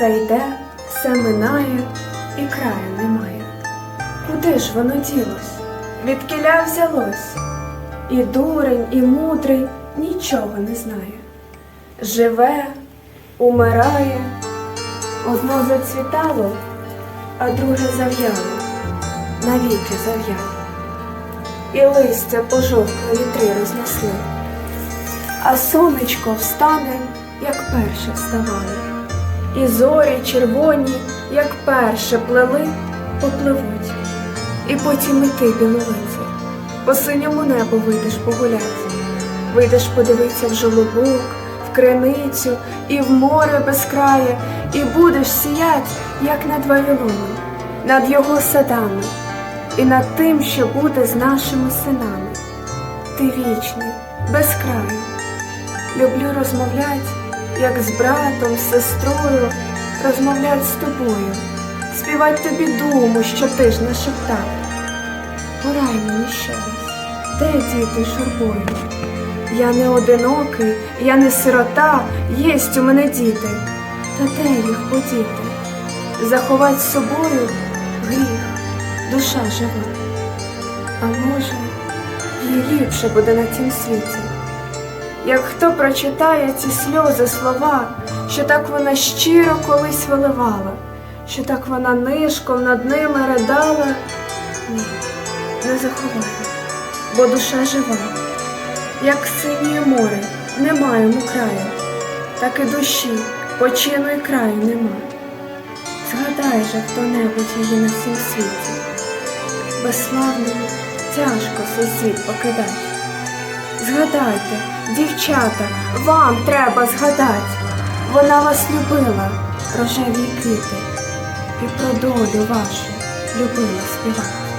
Все йде, все минає і краю немає. Куди ж воно ділось? Відкиля взялось? І дурень, і мудрий нічого не знає. Живе, умирає, одно зацвітало, а друге зав'яло, навіки зав'яло. І листя пожовкле вітри рознесли, а сонечко встане, як перше вставало. І зорі червоні, як перше плели, попливуть. І потім і ти, по синьому небу вийдеш погуляти. Вийдеш подивитися в жолобок, в криницю і в море безкрає, і будеш сіять, як над Вавилоном, над його садами, і над тим, що буде з нашими синами. Ти вічний, безкраю. Люблю розмовлять, як з братом, сестрою, розмовлять з тобою, співать тобі думу, що ти ж не шептав. Порай мені ще раз, де діти журбою? Я не одинокий, я не сирота, єсть у мене діти. Та де їх подіти? Заховать з собою гріх, душа жива. А може, їй ліпше буде на цім світі. Як хто прочитає ці сльози слова, що так вона щиро колись виливала, що так вона нишком над ними ридала, ні, не заховає, бо душа жива, як синє море, немає йому краю, так і душі, почину й краю нема. Згадай же хто-небудь її на всім світі, безславному тяжко цей світ покидать. Згадайте, дівчата, вам треба згадати. Вона вас любила, рожеві квіти, і про долю вашу любила співати.